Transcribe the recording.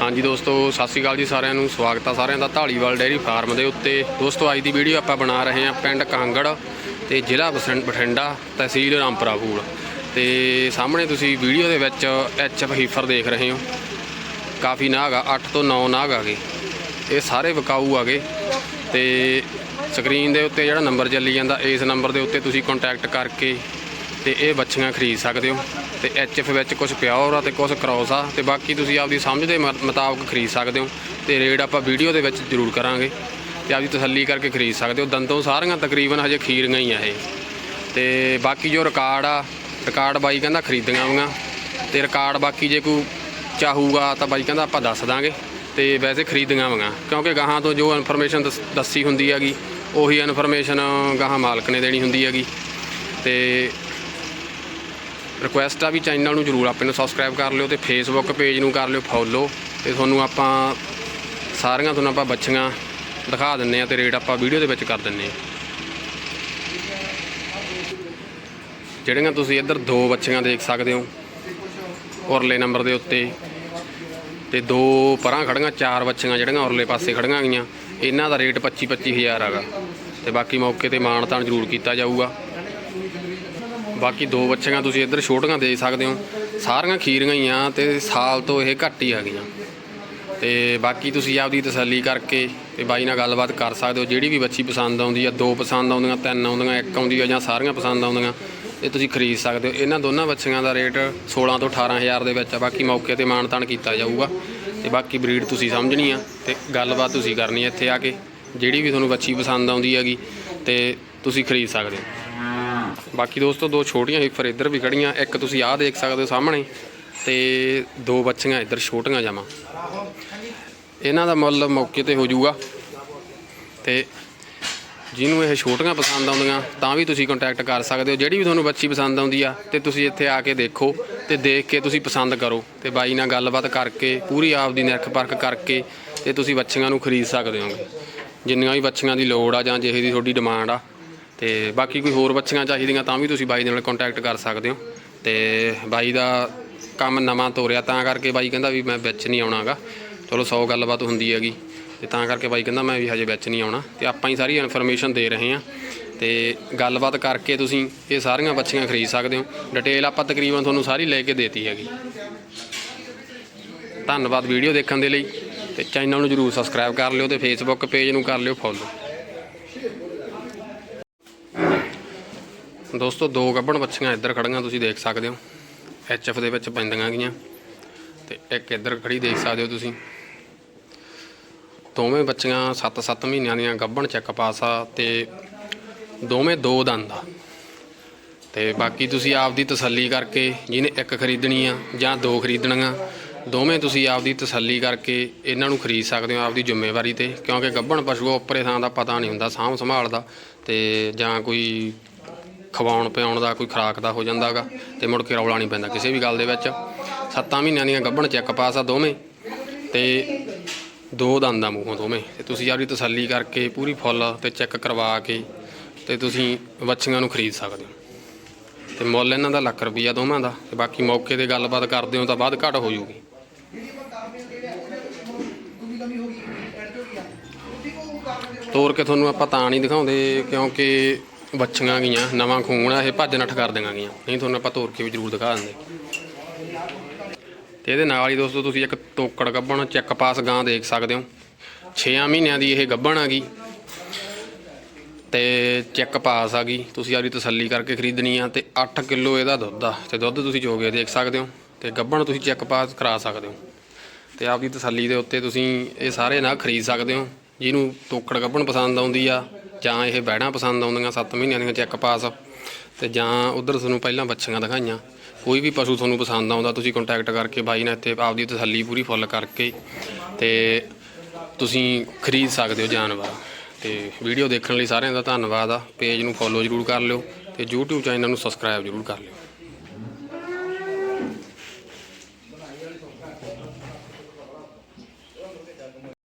ਹਾਂਜੀ ਦੋਸਤੋ, ਸਤਿ ਸ਼੍ਰੀ ਅਕਾਲ ਜੀ ਸਾਰਿਆਂ ਨੂੰ। ਸਵਾਗਤ ਆ ਸਾਰਿਆਂ ਦਾ ਢਾਲੀਵਾਲ ਡੇਅਰੀ ਫਾਰਮ ਦੇ ਉੱਤੇ। ਦੋਸਤੋ, ਅੱਜ ਦੀ ਵੀਡੀਓ ਆਪਾਂ ਬਣਾ ਰਹੇ ਹਾਂ ਪਿੰਡ ਕਾਂਗੜ ਤੇ ਜ਼ਿਲ੍ਹਾ ਬਸੰ- ਬਠਿੰਡਾ ਤਹਿਸੀਲ ਰਾਮਪੁਰਾ ਫੂਲ ਤੇ ਸਾਹਮਣੇ ਤੁਸੀਂ ਵੀਡੀਓ ਦੇ ਵਿੱਚ ਐਚਐਫ ਹੀਫਰ ਦੇਖ ਰਹੇ ਹੋ। ਕਾਫੀ ਨਾਗ ਆ 8 ਤੋਂ 9 ਨਾਗ ਆ ਗਏ ਇਹ ਸਾਰੇ ਵਿਕਾਊ ਆ ਗਏ ਤੇ ਸਕਰੀਨ ਦੇ ਉੱਤੇ ਜਿਹੜਾ ਨੰਬਰ ਚੱਲੀ ਜਾਂਦਾ, ਇਸ ਨੰਬਰ ਦੇ ਉੱਤੇ ਤੁਸੀਂ ਕੰਟੈਕਟ ਕਰਕੇ ਤੇ ਇਹ ਬੱਚੀਆਂ ਖਰੀਦ ਸਕਦੇ ਹੋ। ਤੇ ਐਚਐਫ ਵਿੱਚ ਕੁਝ ਪਿਓਰ ਆ ਤੇ ਕੁਝ ਕ੍ਰੋਸ ਆ। ਤੇ ਬਾਕੀ ਤੁਸੀਂ ਆਪਦੀ ਸਮਝ ਦੇ ਮ- ਮੁਤਾਬਕ ਖਰੀਦ ਸਕਦੇ ਹੋ। ਤੇ ਰੇਟ ਆਪਾਂ ਵੀਡੀਓ ਦੇ ਵਿੱਚ ਜ਼ਰੂਰ ਕਰਾਂਗੇ। ਤੇ ਆਪਦੀ ਤਸੱਲੀ ਕਰਕੇ ਖਰੀਦ ਸਕਦੇ ਹੋ। ਦੰਦੋਂ ਸਾਰੀਆਂ ਤਕਰੀਬਨ ਹਜੇ ਖੀਰੀਆਂ ਹੀ ਆ ਇਹ। ਤੇ ਬਾਕੀ ਜੋ ਰਿਕਾਰਡ ਆ ਰਿਕਾਰਡ ਬਾਈ ਕਹਿੰਦਾ ਖਰੀਦੀਆਂ ਆਉਂਗਾ ਤੇ ਰਿਕਾਰਡ ਬਾਕੀ ਜੇ ਕੋਈ ਚਾਹੂਗਾ ਤਾਂ ਬਾਈ ਕਹਿੰਦਾ ਆਪਾਂ ਦੱਸ ਦਾਂਗੇ। ਤੇ ਵੈਸੇ ਖਰੀਦੀਆਂ ਆਉਂਗਾ ਕਿਉਂਕਿ ਗਾਹਾਂ ਤੋਂ ਜੋ ਇਨਫੋਰਮੇਸ਼ਨ ਦੱਸੀ ਹੁੰਦੀ ਹੈਗੀ, ਉਹੀ ਇਨਫੋਰਮੇਸ਼ਨ ਗਾਹਾਂ ਮਾਲਕ ਨੇ ਦੇਣੀ ਹੁੰਦੀ ਹੈਗੀ। ਤੇ ਰਿਕੁਐਸਟ ਆ ਵੀ ਚੈਨਲ ਨੂੰ ਜਰੂਰ ਆਪਣੇ ਨੂੰ ਸਬਸਕ੍ਰਾਈਬ ਕਰ ਲਿਓ ਤੇ ਫੇਸਬੁੱਕ ਪੇਜ ਨੂੰ ਕਰ ਲਿਓ ਫੋਲੋ ਤੇ ਤੁਹਾਨੂੰ ਆਪਾਂ ਸਾਰੀਆਂ ਤੁਹਾਨੂੰ ਆਪਾਂ ਬੱਚੀਆਂ ਦਿਖਾ ਦਿੰਨੇ ਆ ਤੇ ਰੇਟ ਆਪਾਂ ਵੀਡੀਓ ਦੇ ਵਿੱਚ ਕਰ ਦਿੰਨੇ ਆ ਜਿਹੜੀਆਂ ਤੁਸੀਂ ਇੱਧਰ ਦੋ ਬੱਚੀਆਂ ਦੇਖ ਸਕਦੇ ਹੋ ਉਰਲੇ ਨੰਬਰ ਦੇ ਉੱਤੇ ਤੇ ਦੋ ਪਰਾਂ ਖੜੀਆਂ ਚਾਰ ਬੱਚੀਆਂ ਜਿਹੜੀਆਂ ਉਰਲੇ ਪਾਸੇ ਖੜੀਆਂ ਗਈਆਂ, ਇਹਨਾਂ ਦਾ ਰੇਟ 25 25000 ਹੈਗਾ ਤੇ ਬਾਕੀ ਮੌਕੇ ਤੇ ਮਾਣ ਤਾਣ ਜ਼ਰੂਰ ਕੀਤਾ ਜਾਊਗਾ। ਬਾਕੀ ਦੋ ਬੱਚੀਆਂ ਤੁਸੀਂ ਇੱਧਰ ਛੋਟੀਆਂ ਦੇ ਸਕਦੇ ਹੋ। ਸਾਰੀਆਂ ਖੀਰੀਆਂ ਹੀ ਆ ਤੇ ਸਾਲ ਤੋਂ ਇਹ ਘੱਟ ਹੀ ਆ ਗਈਆਂ ਤੇ ਬਾਕੀ ਤੁਸੀਂ ਆਪਦੀ ਤਸੱਲੀ ਕਰਕੇ ਤੇ ਬਾਈ ਨਾਲ ਗੱਲਬਾਤ ਕਰ ਸਕਦੇ ਹੋ। ਜਿਹੜੀ ਵੀ ਬੱਚੀ ਪਸੰਦ ਆਉਂਦੀ ਆ, ਦੋ ਪਸੰਦ ਆਉਂਦੀਆਂ, ਤਿੰਨ ਆਉਂਦੀਆਂ, ਇੱਕ ਆਉਂਦੀ ਆ ਜਾਂ ਸਾਰੀਆਂ ਪਸੰਦ ਆਉਂਦੀਆਂ, ਇਹ ਤੁਸੀਂ ਖਰੀਦ ਸਕਦੇ ਹੋ। ਇਹਨਾਂ ਦੋਨਾਂ ਬੱਚੀਆਂ ਦਾ ਰੇਟ 16 ਤੋਂ 18000 ਦੇ ਵਿੱਚ ਆ। ਬਾਕੀ ਮੌਕੇ ਤੇ ਮਾਨਤਾਨ ਕੀਤਾ ਜਾਊਗਾ। ਤੇ ਬਾਕੀ ਬਰੀਡ ਤੁਸੀਂ ਸਮਝਣੀ ਆ ਤੇ ਗੱਲਬਾਤ ਤੁਸੀਂ ਕਰਨੀ ਇੱਥੇ ਆ ਕੇ। ਜਿਹੜੀ ਵੀ ਤੁਹਾਨੂੰ ਬੱਚੀ ਪਸੰਦ ਆਉਂਦੀ ਹੈਗੀ ਤੇ ਤੁਸੀਂ ਖਰੀਦ ਸਕਦੇ ਹੋ। ਬਾਕੀ ਦੋਸਤੋ, ਦੋ ਛੋਟੀਆਂ ਹੀਫਰ ਇੱਧਰ ਵੀ ਖੜੀਆਂ, ਇੱਕ ਤੁਸੀਂ ਆਹ ਦੇਖ ਸਕਦੇ ਹੋ ਸਾਹਮਣੇ ਤੇ ਦੋ ਬੱਚੀਆਂ ਇੱਧਰ ਛੋਟੀਆਂ ਜਾਵਾਂ ਇਹਨਾਂ ਦਾ ਮੁੱਲ ਮੌਕੇ ਤੇ ਹੋ ਜਾਊਗਾ ਤੇ ਜਿਹਨੂੰ ਇਹ ਛੋਟੀਆਂ ਪਸੰਦ ਆਉਂਦੀਆਂ, ਤਾਂ ਵੀ ਤੁਸੀਂ ਕੰਟੈਕਟ ਕਰ ਸਕਦੇ ਹੋ। ਜਿਹੜੀ ਵੀ ਤੁਹਾਨੂੰ ਬੱਚੀ ਪਸੰਦ ਆਉਂਦੀ ਆ, ਤੇ ਤੁਸੀਂ ਇੱਥੇ ਆ ਕੇ ਦੇਖੋ ਤੇ ਦੇਖ ਕੇ ਤੁਸੀਂ ਪਸੰਦ ਕਰੋ ਤੇ ਬਾਈ ਨਾਲ ਗੱਲਬਾਤ ਕਰਕੇ, ਪੂਰੀ ਆਪ ਦੀ ਨਿਰਖ ਪਰਖ ਕਰਕੇ ਤੇ ਤੁਸੀਂ ਬੱਚੀਆਂ ਨੂੰ ਖਰੀਦ ਸਕਦੇ ਹੋਗੇ। ਜਿੰਨੀਆਂ ਵੀ ਬੱਚੀਆਂ ਦੀ ਲੋੜ ਆ ਜਾਂ ਜਿਹੇ ਦੀ ਤੁਹਾਡੀ ਡਿਮਾਂਡ ਆ ਤੇ ਬਾਕੀ ਕੋਈ ਹੋਰ ਬੱਚੀਆਂ ਚਾਹੀਦੀਆਂ ਤਾਂ ਵੀ ਤੁਸੀਂ ਬਾਈ ਦੇ ਨਾਲ ਕੰਟੈਕਟ ਕਰ ਸਕਦੇ ਹੋ। ਤੇ ਬਾਈ ਦਾ ਕੰਮ ਨਵਾਂ ਤੋਰਿਆ, ਤਾਂ ਕਰਕੇ ਬਾਈ ਕਹਿੰਦਾ ਵੀ ਮੈਂ ਵਿੱਚ ਨਹੀਂ ਆਉਣਾਗਾ। ਚਲੋ 100 ਗੱਲਬਾਤ ਹੁੰਦੀ ਹੈਗੀ, ਤੇ ਤਾਂ ਕਰਕੇ ਬਾਈ ਕਹਿੰਦਾ ਮੈਂ ਵੀ ਹਜੇ ਵਿੱਚ ਨਹੀਂ ਆਉਣਾ। ਤੇ ਆਪਾਂ ਹੀ ਸਾਰੀ ਇਨਫੋਰਮੇਸ਼ਨ ਦੇ ਰਹੇ ਹਾਂ। ਤੇ ਗੱਲਬਾਤ ਕਰਕੇ ਤੁਸੀਂ ਇਹ ਸਾਰੀਆਂ ਬੱਚੀਆਂ ਖਰੀਦ ਸਕਦੇ ਹੋ। ਡਿਟੇਲ ਆਪਾਂ ਤਕਰੀਬਨ ਤੁਹਾਨੂੰ ਸਾਰੀ ਲੈ ਕੇ ਦੇਤੀ ਹੈਗੀ। ਧੰਨਵਾਦ ਵੀਡੀਓ ਦੇਖਣ ਦੇ ਲਈ। ਤੇ ਚੈਨਲ ਨੂੰ ਜਰੂਰ ਸਬਸਕ੍ਰਾਈਬ ਕਰ ਲਿਓ ਤੇ ਫੇਸਬੁੱਕ ਪੇਜ ਨੂੰ ਕਰ ਲਿਓ ਫੋਲੋ ਦੋਸਤੋ, ਦੋ ਗੱਭਣ ਬੱਚੀਆਂ ਇੱਧਰ ਖੜੀਆਂ ਤੁਸੀਂ ਦੇਖ ਸਕਦੇ ਹੋ। ਐਚਐਫ ਦੇ ਵਿੱਚ ਪੈਂਦੀਆਂ ਗਈਆਂ ਤੇ ਇੱਕ ਇੱਧਰ ਖੜੀ ਦੇਖ ਸਕਦੇ ਹੋ ਤੁਸੀਂ। ਦੋਵੇਂ ਬੱਚੀਆਂ 7-7 ਮਹੀਨਿਆਂ ਦੀਆਂ ਗੱਭਣ ਚੈੱਕ ਪਾਸ ਆ ਤੇ ਦੋਵੇਂ ਦੋ ਦੰਦ ਆ। ਤੇ ਬਾਕੀ ਤੁਸੀਂ ਆਪਦੀ ਤਸੱਲੀ ਕਰਕੇ ਜਿਹਨੇ ਇੱਕ ਖਰੀਦਣੀ ਆ ਜਾਂ ਦੋ ਖਰੀਦਣੀਆਂ, ਦੋਵੇਂ ਤੁਸੀਂ ਆਪਦੀ ਤਸੱਲੀ ਕਰਕੇ ਇਹਨਾਂ ਨੂੰ ਖਰੀਦ ਸਕਦੇ ਹੋ ਆਪਦੀ ਜ਼ਿੰਮੇਵਾਰੀ ਤੇ। ਕਿਉਂਕਿ ਗੱਭਣ ਪਸ਼ੂ ਉੱਪਰੇ ਥਾਂ ਦਾ ਪਤਾ ਨਹੀਂ ਹੁੰਦਾ ਸਾਂਭ ਸੰਭਾਲ ਦਾ ਤੇ ਜਾਂ ਕੋਈ ਖਵਾਉਣ ਪਿਆਉਣ ਦਾ ਕੋਈ ਖੁਰਾਕ ਦਾ ਹੋ ਜਾਂਦਾਗਾ ਤੇ ਮੁੜ ਕੇ ਰੌਲਾ ਨਹੀਂ ਪੈਂਦਾ ਕਿਸੇ ਵੀ ਗੱਲ ਦੇ ਵਿੱਚ। ਸੱਤਾਂ ਮਹੀਨਿਆਂ ਦੀਆਂ ਗੱਭਣ ਚੈੱਕ ਪਾਸ ਆ ਦੋਵੇਂ ਤੇ ਦੋ ਦੰਦ ਆ ਮੂੰਹੋਂ ਦੋਵੇਂ। ਤੇ ਤੁਸੀਂ ਆਪਦੀ ਤਸੱਲੀ ਕਰਕੇ ਪੂਰੀ ਫੁੱਲ ਤੇ ਚੈੱਕ ਕਰਵਾ ਕੇ ਤੇ ਤੁਸੀਂ ਵੱਛੀਆਂ ਨੂੰ ਖਰੀਦ ਸਕਦੇ ਹੋ। ਤੇ ਮੁੱਲ ਇਹਨਾਂ ਦਾ ਲੱਖ ਰੁਪਈਆ ਦੋਵਾਂ ਦਾ ਤੇ ਬਾਕੀ ਮੌਕੇ ਤੇ ਗੱਲਬਾਤ ਕਰਦੇ ਹੋ ਤਾਂ ਬਾਅਦ ਘੱਟ ਹੋ ਜੂਗੀ। ਤੋਰ ਕੇ ਤੁਹਾਨੂੰ ਆਪਾਂ ਤਾਂ ਨਹੀਂ ਦਿਖਾਉਂਦੇ ਕਿਉਂਕਿ ਬੱਚੀਆਂ ਗਈਆਂ, ਨਵਾਂ ਖੂਨ ਆ, ਇਹ ਭੱਜ ਨੱਠ ਕਰ ਦਿੰਗਾਂ ਗਈਆਂ। ਨਹੀਂ ਤੁਹਾਨੂੰ ਆਪਾਂ ਤੋਰ ਕੇ ਵੀ ਜ਼ਰੂਰ ਦਿਖਾ ਦਿੰਦੇ। ਤੇ ਇਹਦੇ ਨਾਲ ਹੀ ਦੋਸਤੋ ਤੁਸੀਂ ਇੱਕ ਤੋਕੜ ਗੱਬਣ ਚੈੱਕ ਪਾਸ ਗਾਂ ਦੇਖ ਸਕਦੇ ਹੋ। 6 ਮਹੀਨਿਆਂ ਦੀ ਇਹ ਗੱਬਣ ਆ ਗਈ। ਤੇ ਚੈੱਕ ਪਾਸ ਆ ਗਈ। ਤੁਸੀਂ ਆਪਦੀ ਤਸੱਲੀ ਕਰਕੇ ਖਰੀਦਣੀ ਆ ਤੇ 8 ਕਿਲੋ ਇਹਦਾ ਦੁੱਧ ਆ। ਤੇ ਦੁੱਧ ਤੁਸੀਂ ਚੋਗੇ ਦੇਖ ਸਕਦੇ ਹੋ। ਤੇ ਗੱਭਣ ਤੁਸੀਂ ਚੈੱਕ ਪਾਸ ਕਰਾ ਸਕਦੇ ਹੋ। ਤੇ ਆਪਦੀ ਤਸੱਲੀ ਦੇ ਉੱਤੇ ਤੁਸੀਂ ਇਹ ਸਾਰੇ ਨਾ ਖਰੀਦ ਸਕਦੇ ਹੋ। ਜਿਹਨੂੰ ਤੋਕੜ ਗੱਭਣ ਪਸੰਦ ਆਉਂਦੀ ਆ ਜਾਂ ਇਹ ਬੈੜਾਂ ਪਸੰਦ ਆਉਂਦੀਆਂ 7 ਮਹੀਨਿਆਂ ਦੀਆਂ ਚੈੱਕ ਪਾਸ ਤੇ ਜਾਂ ਉਧਰ ਤੁਹਾਨੂੰ ਪਹਿਲਾਂ ਬੱਚੀਆਂ ਦਿਖਾਈਆਂ। ਕੋਈ ਵੀ ਪਸ਼ੂ ਤੁਹਾਨੂੰ ਪਸੰਦ ਆਉਂਦਾ, ਤੁਸੀਂ ਕੰਟੈਕਟ ਕਰਕੇ ਬਾਈ ਨਾਲ ਇੱਥੇ ਆਪਦੀ ਤਸੱਲੀ ਪੂਰੀ ਫੁੱਲ ਕਰਕੇ ਤੇ ਤੁਸੀਂ ਖਰੀਦ ਸਕਦੇ ਹੋ ਜਾਨਵਰ। ਤੇ ਵੀਡੀਓ ਦੇਖਣ ਲਈ ਸਾਰਿਆਂ ਦਾ ਧੰਨਵਾਦ ਆ। ਪੇਜ ਨੂੰ ਫੋਲੋ ਜ਼ਰੂਰ ਕਰ ਲਿਓ ਤੇ YouTube ਚੈਨਲ ਨੂੰ ਸਬਸਕ੍ਰਾਈਬ ਜ਼ਰੂਰ ਕਰ ਲਿਓ।